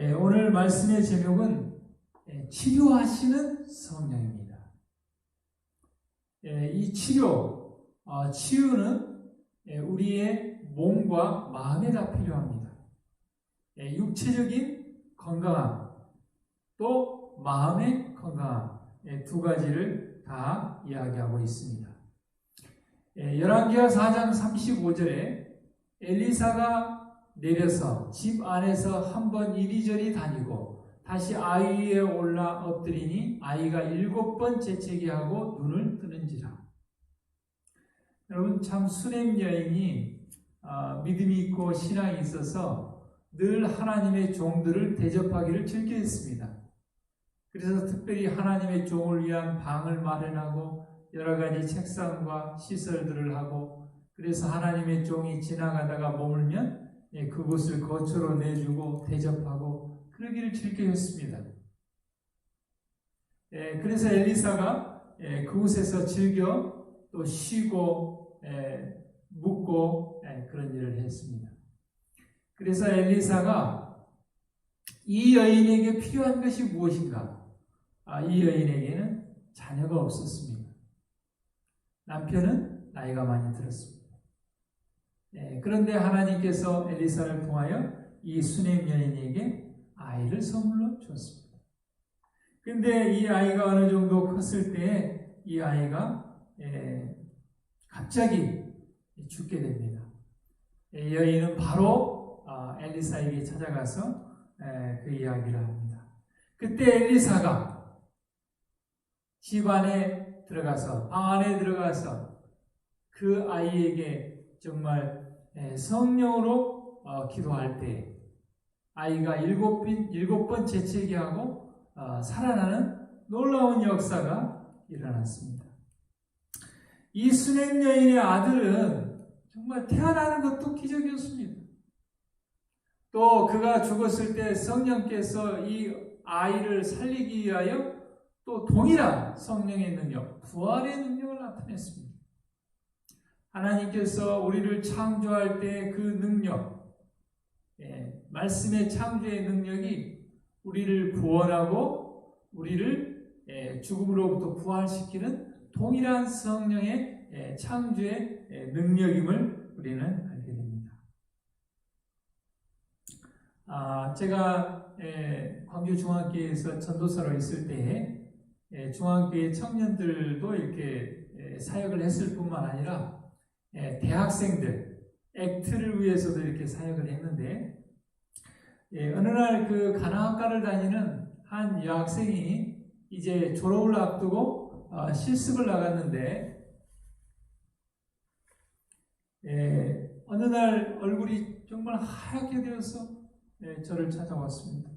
예, 오늘 말씀의 제목은 예, 치료하시는 성령입니다. 예, 이 치료, 어, 치유는 예, 우리의 몸과 마음에 다 필요합니다. 예, 육체적인 건강함, 또 마음의 건강함, 예, 두 가지를 다 이야기하고 있습니다. 예, 열왕기하 4장 35절에 엘리사가 내려서 집 안에서 한번 이리저리 다니고 다시 아이 위에 올라 엎드리니 아이가 일곱 번 재채기하고 눈을 뜨는지라. 여러분 참 수렘 여인이 아, 믿음이 있고 신앙이 있어서 늘 하나님의 종들을 대접하기를 즐겨했습니다. 그래서 특별히 하나님의 종을 위한 방을 마련하고 여러 가지 책상과 시설들을 하고 그래서 하나님의 종이 지나가다가 머물면 예, 그곳을 거처로 내주고 대접하고 그러기를 즐겨했습니다. 예, 그래서 엘리사가 예, 그곳에서 즐겨 또 쉬고 묵고 그런 일을 했습니다. 그래서 엘리사가 이 여인에게 필요한 것이 무엇인가? 아, 이 여인에게는 자녀가 없었습니다. 남편은 나이가 많이 들었습니다. 예, 그런데 하나님께서 엘리사를 통하여 이 수냄 여인에게 아이를 선물로 줬습니다. 근데 이 아이가 어느 정도 컸을 때 이 아이가 예, 갑자기 죽게 됩니다. 예, 여인은 바로 아, 엘리사에게 찾아가서 예, 그 이야기를 합니다. 그때 엘리사가 집 안에 들어가서 방 안에 들어가서 그 아이에게 정말 예, 성령으로 어, 기도할 때 아이가 일곱 번, 일곱 번 재채기하고 어, 살아나는 놀라운 역사가 일어났습니다. 이 수냄 여인의 아들은 정말 태어나는 것도 기적이었습니다. 또 그가 죽었을 때 성령께서 이 아이를 살리기 위하여 또 동일한 성령의 능력, 부활의 능력을 나타냈습니다. 하나님께서 우리를 창조할 때 그 능력, 예, 말씀의 창조의 능력이 우리를 구원하고 우리를 예, 죽음으로부터 부활시키는 동일한 성령의 예, 창조의 예, 능력임을 우리는 알게 됩니다. 아, 제가 예, 광주 중학교에서 전도사로 있을 때 예, 중학교의 청년들도 이렇게 예, 사역을 했을 뿐만 아니라 예, 대학생들 액트를 위해서도 이렇게 사역을 했는데 예, 어느 날 그 간호학과를 다니는 한 여학생이 이제 졸업을 앞두고 어, 실습을 나갔는데 예, 어느 날 얼굴이 정말 하얗게 되어서 예, 저를 찾아왔습니다.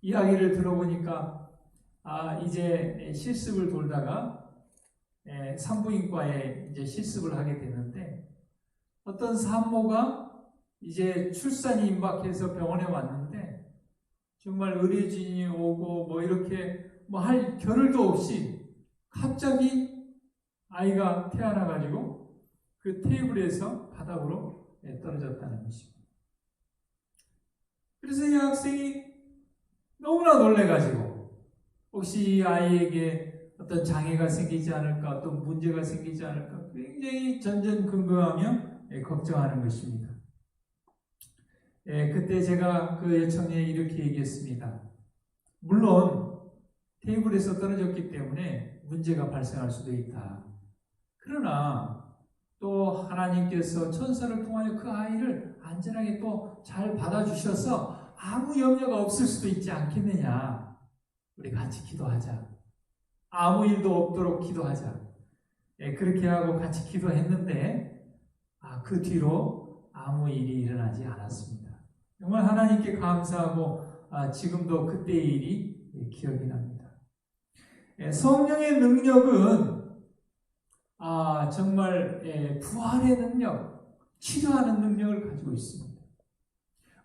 이야기를 들어보니까 아 이제 실습을 돌다가 예, 산부인과에 이제 실습을 하게 되는데 어떤 산모가 이제 출산이 임박해서 병원에 왔는데 정말 의료진이 오고 뭐 이렇게 뭐 할 겨를도 없이 갑자기 아이가 태어나 가지고 그 테이블에서 바닥으로 예, 떨어졌다는 것입니다. 그래서 이 학생이 너무나 놀래가지고 혹시 이 아이에게 어떤 장애가 생기지 않을까, 어떤 문제가 생기지 않을까 굉장히 전전긍긍하며 예, 걱정하는 것입니다. 예, 그때 제가 그 여청에 이렇게 얘기했습니다. 물론 테이블에서 떨어졌기 때문에 문제가 발생할 수도 있다. 그러나 또 하나님께서 천사를 통하여 그 아이를 안전하게 또 잘 받아주셔서 아무 염려가 없을 수도 있지 않겠느냐. 우리 같이 기도하자. 아무 일도 없도록 기도하자. 예, 그렇게 하고 같이 기도했는데 아, 그 뒤로 아무 일이 일어나지 않았습니다. 정말 하나님께 감사하고 아, 지금도 그때의 일이 예, 기억이 납니다. 예, 성령의 능력은 아, 정말 예, 부활의 능력, 치료하는 능력을 가지고 있습니다.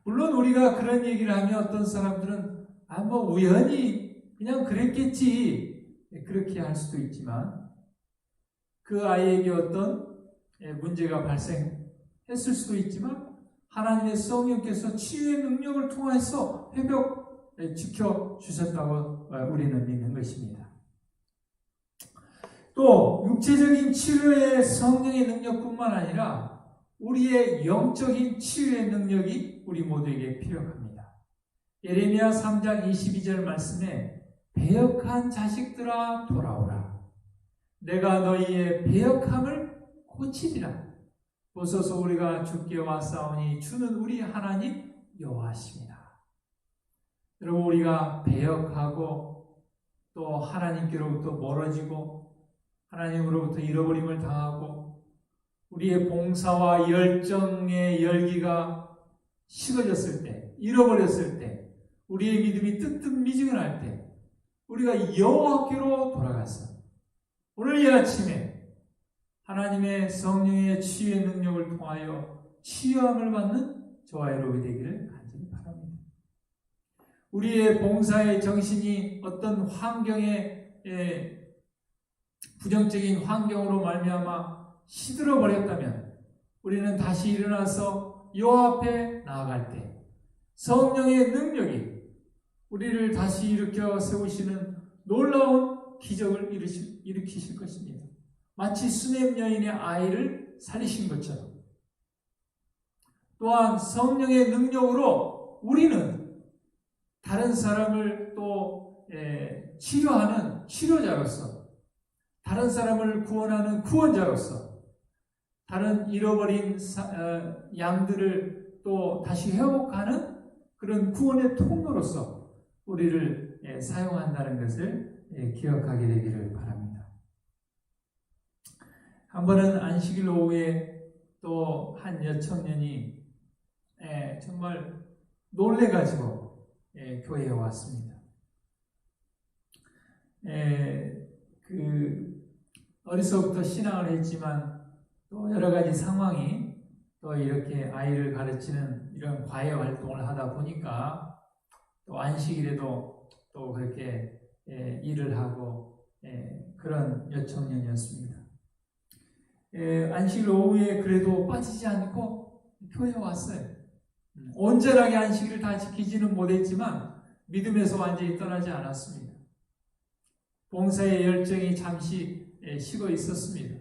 물론 우리가 그런 얘기를 하면 어떤 사람들은 아, 뭐 우연히 그냥 그랬겠지 예, 그렇게 할 수도 있지만 그 아이에게 어떤 예, 문제가 발생했을 수도 있지만 하나님의 성령께서 치유의 능력을 통해서 회복 지켜 주셨다고 우리는 믿는 것입니다. 또 육체적인 치료의 성령의 능력뿐만 아니라 우리의 영적인 치유의 능력이 우리 모두에게 필요합니다. 예레미야 3장 22절 말씀에 배역한 자식들아 돌아오라. 내가 너희의 배역함을 고치리라. 보소서 우리가 주께 왔사오니 주는 우리 하나님 여호와십니다. 여러분 우리가 배역하고 또 하나님께로부터 멀어지고 하나님으로부터 잃어버림을 당하고 우리의 봉사와 열정의 열기가 식어졌을 때, 잃어버렸을 때, 우리의 믿음이 뜨뜻미지근할 때, 우리가 여호와께로 돌아가서 오늘 이 아침에 하나님의 성령의 치유의 능력을 통하여 치유함을 받는 저와 여러분이 되기를 간절히 바랍니다. 우리의 봉사의 정신이 어떤 환경에 부정적인 환경으로 말미암아 시들어 버렸다면 우리는 다시 일어나서 요 앞에 나아갈 때 성령의 능력이 우리를 다시 일으켜 세우시는 놀라운 기적을 일으키실 것입니다. 마치 수냄 여인의 아이를 살리신 것처럼 또한 성령의 능력으로 우리는 다른 사람을 또 치료하는 치료자로서 다른 사람을 구원하는 구원자로서 다른 잃어버린 어, 양들을 또 다시 회복하는 그런 구원의 통로로서 우리를 사용한다는 것을 기억하게 되기를 바랍니다. 한 번은 안식일 오후에 또 한 여청년이 예, 정말 놀래가지고 예, 교회에 왔습니다. 예, 그 어려서부터 신앙을 했지만 또 여러 가지 상황이 또 이렇게 아이를 가르치는 이런 과외 활동을 하다 보니까 또 안식일에도 또 그렇게 일을 하고 그런 여청년이었습니다. 예, 안식일 오후에 그래도 빠지지 않고 교회에 왔어요. 음, 온전하게 안식일을 다 지키지는 못했지만 믿음에서 완전히 떠나지 않았습니다. 봉사의 열정이 잠시 예, 식어 있었습니다.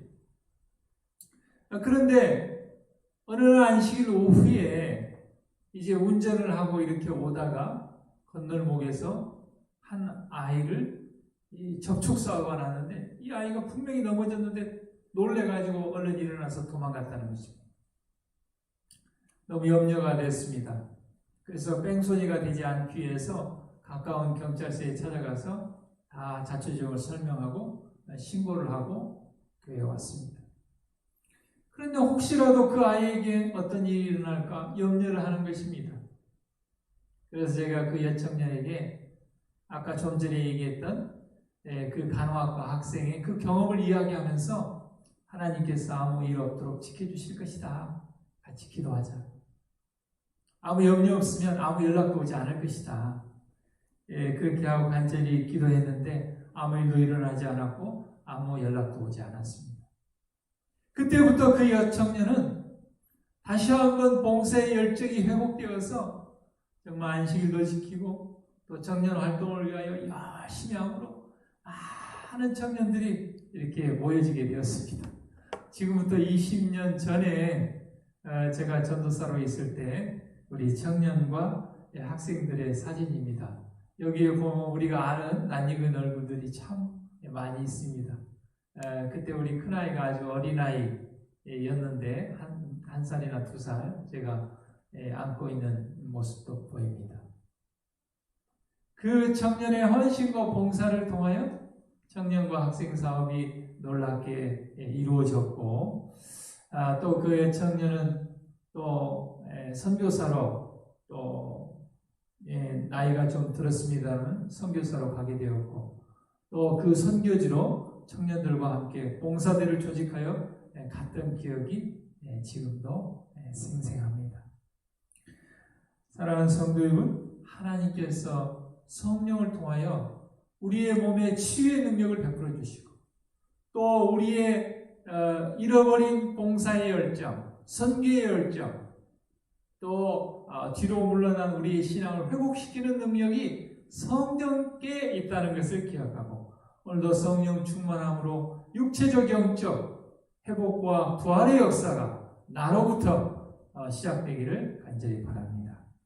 아, 그런데 어느 날 안식일 오후에 이제 운전을 하고 이렇게 오다가 건널목에서 한 아이를 접촉사고가 났는데 이 아이가 분명히 넘어졌는데 놀래가지고 얼른 일어나서 도망갔다는 것입니다. 너무 염려가 됐습니다. 그래서 뺑소니가 되지 않기 위해서 가까운 경찰서에 찾아가서 다 자초지종을 설명하고 신고를 하고 교회에 왔습니다. 그런데 혹시라도 그 아이에게 어떤 일이 일어날까 염려를 하는 것입니다. 그래서 제가 그 여청년에게 아까 좀 전에 얘기했던 예, 그 간호학과 학생의 그 경험을 이야기하면서 하나님께서 아무 일 없도록 지켜주실 것이다. 같이 기도하자. 아무 염려 없으면 아무 연락도 오지 않을 것이다. 예, 그렇게 하고 간절히 기도했는데 아무 일도 일어나지 않았고 아무 연락도 오지 않았습니다. 그때부터 그 여청년은 다시 한번 봉사의 열정이 회복되어서 정말 안식일도 지키고 또 청년 활동을 위하여 열심히 함으로 많은 청년들이 이렇게 모여지게 되었습니다. 지금부터 20년 전에 어, 제가 전도사로 있을 때 우리 청년과 학생들의 사진입니다. 여기에 보면 우리가 아는 낯익은 얼굴들이 참 많이 있습니다. 어, 그때 우리 큰아이가 아주 어린아이였는데 한, 한 살이나 두 살 제가 예, 안고 있는 모습도 보입니다. 그 청년의 헌신과 봉사를 통하여 청년과 학생 사업이 놀랍게 예, 이루어졌고 아, 또그 청년은 또 선교사로 또 예, 나이가 좀 들었습니다만 선교사로 가게 되었고 또 그 선교지로 청년들과 함께 봉사대를 조직하여 예, 갔던 기억이 지금도 생생합니다. 사랑하는 성도 여러분, 하나님께서 성령을 통하여 우리의 몸에 치유의 능력을 베풀어 주시고 또 우리의 어, 잃어버린 봉사의 열정, 선교의 열정, 또 어, 뒤로 물러난 우리의 신앙을 회복시키는 능력이 성령께 있다는 것을 기억하고 오늘도 성령 충만함으로 육체적 영적 회복과 부활의 역사가 나로부터 어, 시작되기를 간절히 바랍니다.